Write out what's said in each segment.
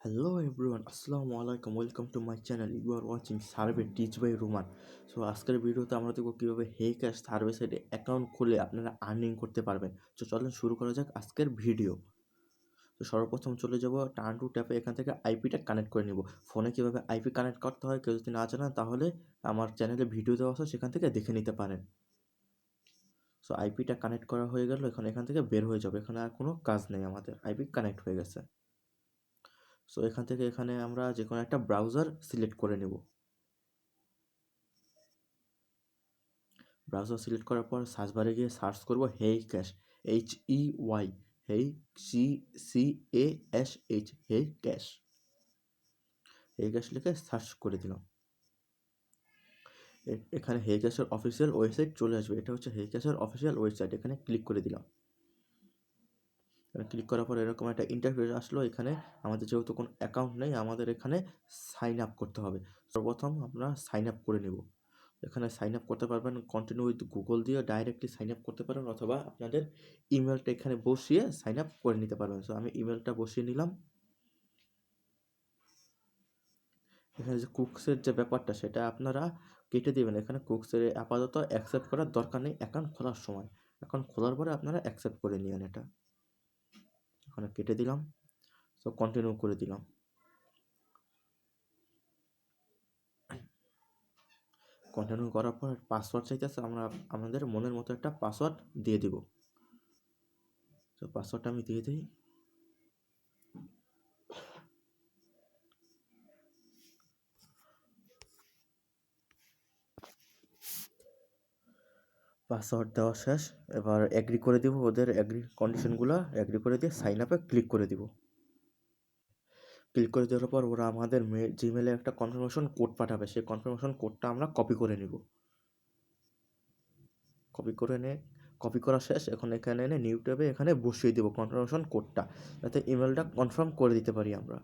Hello everyone, Assalamu alaikum, welcome to my channel you are watching survey teach by Ruman so আজকের ভিডিওতে আমরা দেখব কীভাবে hey cash survey সাইটে account খুলে আপনারা আর্নিং করতে পারবেন। তো চলেন শুরু করা যাক আজকের ভিডিও। তো সর্বপ্রথম চলে যাব টার্ন টু ট্যাপে এখান থেকে আইপিটা কানেক্ট করে নিব। ফোনে কীভাবে আইপি কানেক্ট করতে হয় কেউ যদি না জানেন তাহলে আমার চ্যানেলে ভিডিও দেওয়া আছে সেখান থেকে দেখে নিতে পারেন। সো আইপিটা কানেক্ট করা হয়ে গেল এখন এখান থেকে বের হয়ে যাবে। এখানে আর কোনো কাজ নেই আমাদের আইপি কানেক্ট হয়ে গেছে। সো এখান থেকে এখানে আমরা যে কোনো একটা ব্রাউজার সিলেক্ট করে নেব। ব্রাউজার সিলেক্ট করার পর সার্চ বারে গিয়ে সার্চ করব hey cash H E Y hey C C A S H hey cash hey cash লিখে সার্চ করে দিলাম। এখানে হেই ক্যাশের অফিসিয়াল ওয়েবসাইট চলে আসবে। এটা হচ্ছে হেই ক্যাশের অফিসিয়াল ওয়েবসাইট এখানে ক্লিক করে দিলাম। ক্লিক করার পর এরকম একটা ইন্টারফেস আসলো এখানে। আমাদের যেহেতু কোনো অ্যাকাউন্ট নেই, আমাদের এখানে সাইন আপ করতে হবে। সর্বপ্রথম আমরা সাইন আপ করে নেব। এখানে সাইন আপ করতে পারবেন কন্টিনিউ উইথ গুগল দিয়ে ডাইরেক্টলি সাইন আপ করতে পারেন অথবা আপনাদের ইমেলটা এখানে বসিয়ে সাইন আপ করে নিতে পারবেন। সো আমি ইমেলটা বসিয়ে নিলাম। এখানে যে কুকসের যে ব্যাপারটা, সেটা আপনারা কেটে দেবেন। এখানে কুকসের আপাতত অ্যাকসেপ্ট করার দরকার নেই। অ্যাকাউন্ট খোলার সময়। অ্যাকাউন্ট খোলার পরে আপনারা অ্যাকসেপ্ট করে নিন এটা। ওখানে কেটে দিলাম। সো কন্টিনিউ করে দিলাম। কন্টিনিউ করার পর পাসওয়ার্ড চাইতেছে আমরা আমাদের মনের মতো একটা পাসওয়ার্ড দিয়ে দিব। তো পাসওয়ার্ডটা আমি দিয়ে দিই। পাসওয়ার্ড দেওয়া শেষ, এবার অ্যাগ্রি করে দিব ওদের অ্যাগ্রি কন্ডিশনগুলো অ্যাগ্রি করে দিয়ে সাইন আপে ক্লিক করে দিব। ক্লিক করে দেওয়ার পর ওরা আমাদের জিমেলে একটা কনফার্মেশন কোড পাঠাবে, সেই কনফার্মেশন কোডটা আমরা কপি করে নিব। কপি করে নে কপি করা শেষ, এখন এখানে এনে নিউ ট্যাবে এখানে বসিয়ে দেবো কনফার্মেশন কোডটা যাতে ইমেলটা কনফার্ম করে দিতে পারি আমরা।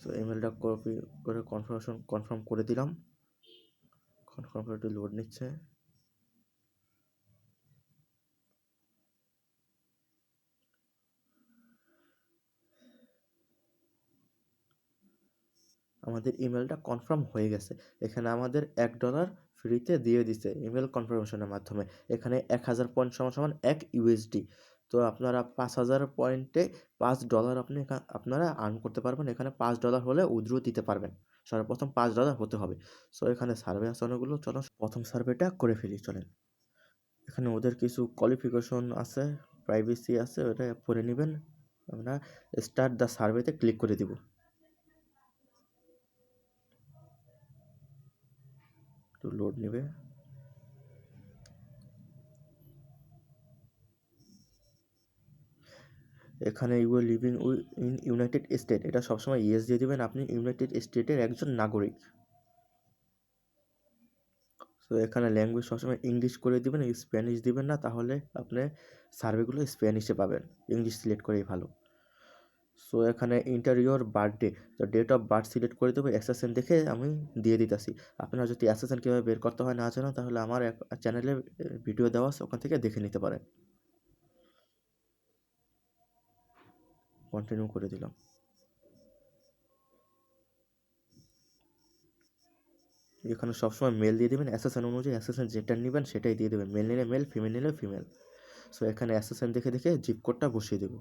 সো ইমেলটা কপি করে কনফার্মেশন কনফার্ম করে দিলাম। করে একটু লোড নিচ্ছে। আমাদের ইমেলটা কনফার্ম হয়ে গেছে। এখানে আমাদের এক ডলার ফ্রিতে দিয়ে দিছে ইমেল কনফার্মেশনের মাধ্যমে। এখানে এক হাজার পয়েন্ট সমান সমান এক ইউএসডি তো আপনারা পাঁচ হাজার পয়েন্টে পাঁচ ডলার আপনি আপনারা আর্ন করতে পারবেন। এখানে পাঁচ ডলার হলে উদ্রু দিতে পারবেন। সর্বপ্রথম পাঁচ ডলার হতে হবে। সো এখানে সার্ভে আসনগুলো চলো প্রথম সার্ভেটা করে ফেলি, চলেন। এখানে ওদের কিছু কোয়ালিফিকেশন আছে প্রাইভেসি আছে, ওটা পড়ে নেবেন। আমরা স্টার্ট দ্য সার্ভেতে ক্লিক করে দিব। একটু লোড নেবে। এখানে you are living in United State এটা সবসময় ইয়েস দিয়ে দেবেন। আপনি ইউনাইটেড স্টেটের একজন নাগরিক। তো এখানে ল্যাঙ্গুয়েজ সবসময় ইংলিশ করে দেবেন স্প্যানিশ দেবেন না, তাহলে আপনি সার্ভেগুলো স্প্যানিশে পাবেন। ইংলিশ সিলেক্ট করেই ভালো। সো এখানে ইন্টারিওর বার্থডে তো ডেট অফ বার্থ সিলেক্ট করে দেবো। অ্যাসেসেন দেখে আমি দিয়ে দিতেছি। আপনারা যদি অ্যাসেসেন কীভাবে বের করতে হয় না জানেন, তাহলে আমার চ্যানেলে ভিডিও দেওয়া আছে, ওখান থেকে দেখে নিতে পারেন। কন্টিনিউ করে দিলাম। এখানে সবসময় মেল দিয়ে দেবেন অ্যাসেসেন অনুযায়ী অ্যাসেসেন যেটা নেবেন সেটাই দিয়ে দেবেন। মেল নিলে মেল ফিমেল নিলে ফিমেল সো এখানে অ্যাসেসেন দেখে দেখে জিপ কোডটা বসিয়ে দেবো।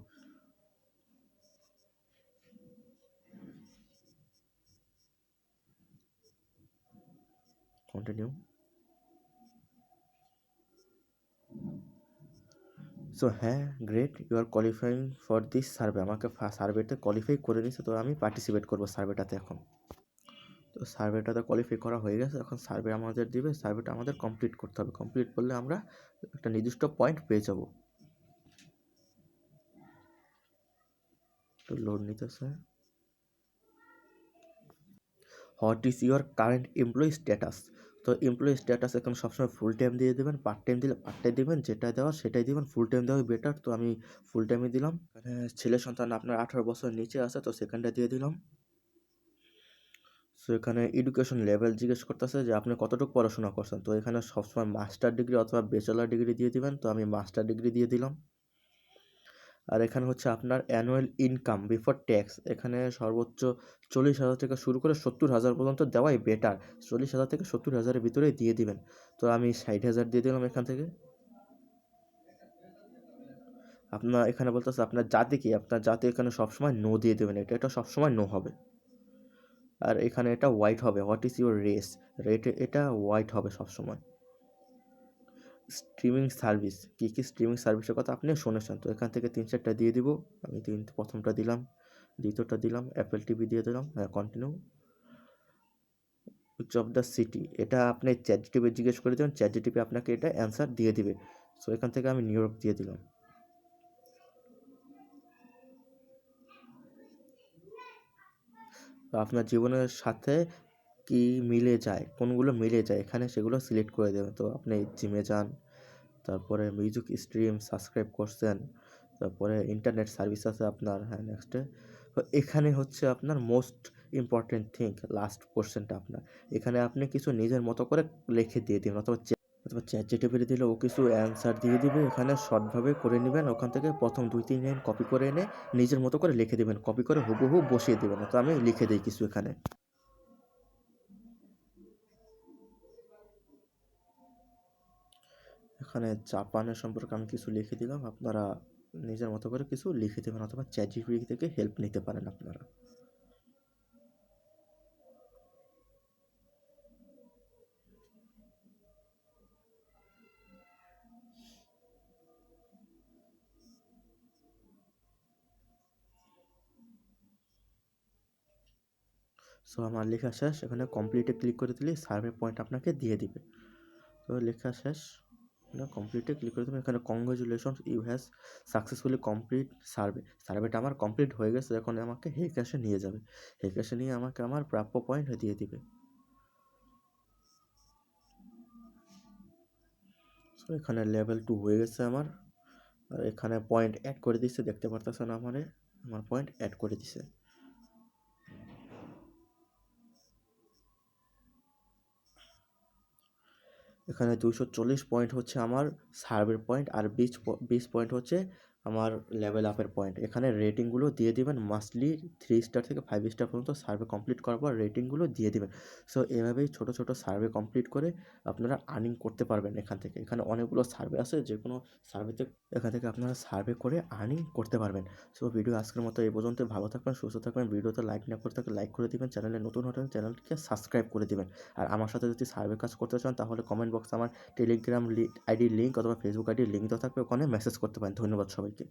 কন্টিনিউ সো হ্যাঁ great you are qualifying for this survey আমাকে সার্ভেতে কোয়ালিফাই করে নিছে তো আমি পার্টিসিপেট করব সার্ভেটাতে এখন। তো সার্ভেটাতে কোয়ালিফাই করা হয়ে গেছে, এখন সার্ভে আমাদের দিবে সার্ভেটা আমাদের কমপ্লিট করতে হবে। কমপ্লিট করলে আমরা একটা নির্দিষ্ট পয়েন্ট পেয়ে যাব। তো লোড নিতেছে। What is your current employee status তো এমপ্লয়ি স্ট্যাটাস এখন সবসময় ফুল টাইম দিয়ে দেবেন পার্ট টাইম দিলে পার্ট টাইম দেবেন, যেটা দেওয়া সেটাই দেবেন ফুল টাইম দেওয়া বেটার তো আমি ফুল টাইমে দিলাম। ছেলে সন্তান আপনার আঠারো বছর নিচে আছে, তো সেখানটা দিয়ে দিলাম। সো এখানে এডুকেশন লেভেল জিজ্ঞেস করতেছে যে, আপনি কতটুকু পড়াশোনা করছেন? তো এখানে সবসময় মাস্টার ডিগ্রি অথবা ব্যাচেলার ডিগ্রি দিয়ে দিবেন, তো আমি মাস্টার ডিগ্রি দিয়ে দিলাম। আর এখানে হচ্ছে আপনার অ্যানুয়াল ইনকাম বিফোর ট্যাক্স এখানে সর্বোচ্চ চল্লিশ হাজার থেকে শুরু করে সত্তর হাজার পর্যন্ত দেওয়াই বেটার চল্লিশ হাজার থেকে সত্তর হাজারের ভিতরেই দিয়ে দিবেন। তো আমি ষাট হাজার দিয়ে দিলাম এখান থেকে। আপনার এখানে বলতেছে আপনার জাতি কি? আপনার জাতি এখানে সবসময় নো দিয়ে দেবেন, এটা এটা সবসময় নো হবে। আর এখানে এটা হোয়াইট হবে what is your race rate এটা হোয়াইট হবে সবসময়। স্ট্রিমিং সার্ভিস কী কী স্ট্রিমিং সার্ভিসের কথা আপনি শুনেছেন। তো এখান থেকে তিন চারটা দিয়ে দিব। আমি তিন, প্রথমটা দিলাম, দ্বিতীয়টা দিলাম অ্যাপেল টিভি দিয়ে দিলাম হ্যাঁ continue which of the city এটা আপনি চ্যাট জিটিপি জিজ্ঞেস করে দেবেন চ্যাট জিটিপি আপনাকে এটা অ্যান্সার দিয়ে দিবে। সো এখান থেকে আমি নিউ ইয়র্ক দিয়ে দিলাম। আপনার জীবনের সাথে কি মিলে যায়, কোনগুলো মিলে যায়, এখানে সেগুলো সিলেক্ট করে দেবেন। তো আপনি জিমে যান, তারপরে মিউজিক স্ট্রিম সাবস্ক্রাইব করছেন, তারপরে ইন্টারনেট সার্ভিস আছে আপনার হ্যাঁ নেক্সটে তো এখানে হচ্ছে আপনার মোস্ট ইম্পর্টেন্ট থিং লাস্ট কোশ্চেনটা আপনার। এখানে আপনি কিছু নিজের মতো করে লিখে দিয়ে দিন অথবা অথবা চ্যাট জিটিপিতে দিলে ও কিছু অ্যান্সার দিয়ে দিবে, এখানে শর্টভাবে করে নেবেন, ওখান থেকে প্রথম দুই, তিন লাইন কপি করে এনে নিজের মতো করে লিখে দেবেন কপি করে হুবহু বসিয়ে দেবেন। তো আমি লিখে দিই কিছু এখানে। এখানে জাপানের সম্পর্কে আমি কিছু লিখে দিলাম। আপনারা নিজের মতো করে কিছু লিখে দেবেন অথবা চ্যাট জিপিটি থেকে হেল্প নিতে পারেন আপনারা। সো আমার লেখা শেষ। এখানে কমপ্লিটে ক্লিক করে দিলে সার্ভে পয়েন্ট আপনাকে দিয়ে দিবে। তো লেখা শেষ। কমপ্লিটে ক্লিক করে দেবেন এখানে congratulation you has successfully complete survey সার্ভেটা আমার কমপ্লিট হয়ে গেছে, এখন আমাকে হে ক্যাশে নিয়ে যাবে। হে ক্যাশে নিয়ে আমাকে আমার প্রাপ্য পয়েন্ট দিয়ে দিবে। সো এখানে লেভেল টু হয়ে গেছে আমার। আর এখানে পয়েন্ট অ্যাড করে দিচ্ছে, দেখতে পারতেছেন আমারে? আমার পয়েন্ট অ্যাড করে দিছে। এখানে দুশো চল্লিশ পয়েন্ট হচ্ছে আমার সার্ভের পয়েন্ট আর বিশ বিশ পয়েন্ট হচ্ছে আমার লেভেল আপের পয়েন্ট এখানে রেটিংগুলো দিয়ে দিবেন মাস্টলি থ্রি স্টার থেকে ফাইভ স্টার পর্যন্ত সার্ভে কমপ্লিট করার পর রেটিংগুলো দিয়ে দিবেন। সো এভাবেই ছোটো ছোটো সার্ভে কমপ্লিট করে আপনারা আর্নিং করতে পারবেন এখান থেকে। এখানে অনেকগুলো সার্ভে আছে যে কোনো সার্ভেতে এখান থেকে আপনারা সার্ভে করে আর্নিং করতে পারবেন। সো ভিডিও আজকের মতো এই পর্যন্ত। ভালো থাকবেন, সুস্থ থাকবেন। ভিডিওতে লাইক না করে থাকলে লাইক করে দিবেন। চ্যানেলে নতুন হলে চ্যানেলটিকে সাবস্ক্রাইব করে দিবেন। আর আমার সাথে যদি সার্ভে কাজ করতে চান, তাহলে কমেন্ট বক্সে আমার টেলিগ্রাম আইডি লিঙ্ক অথবা ফেসবুক আইডির লিঙ্ক দেওয়া থাকবে। ওখানে মেসেজ করতে পারেন। ধন্যবাদ ആയിരിക്കും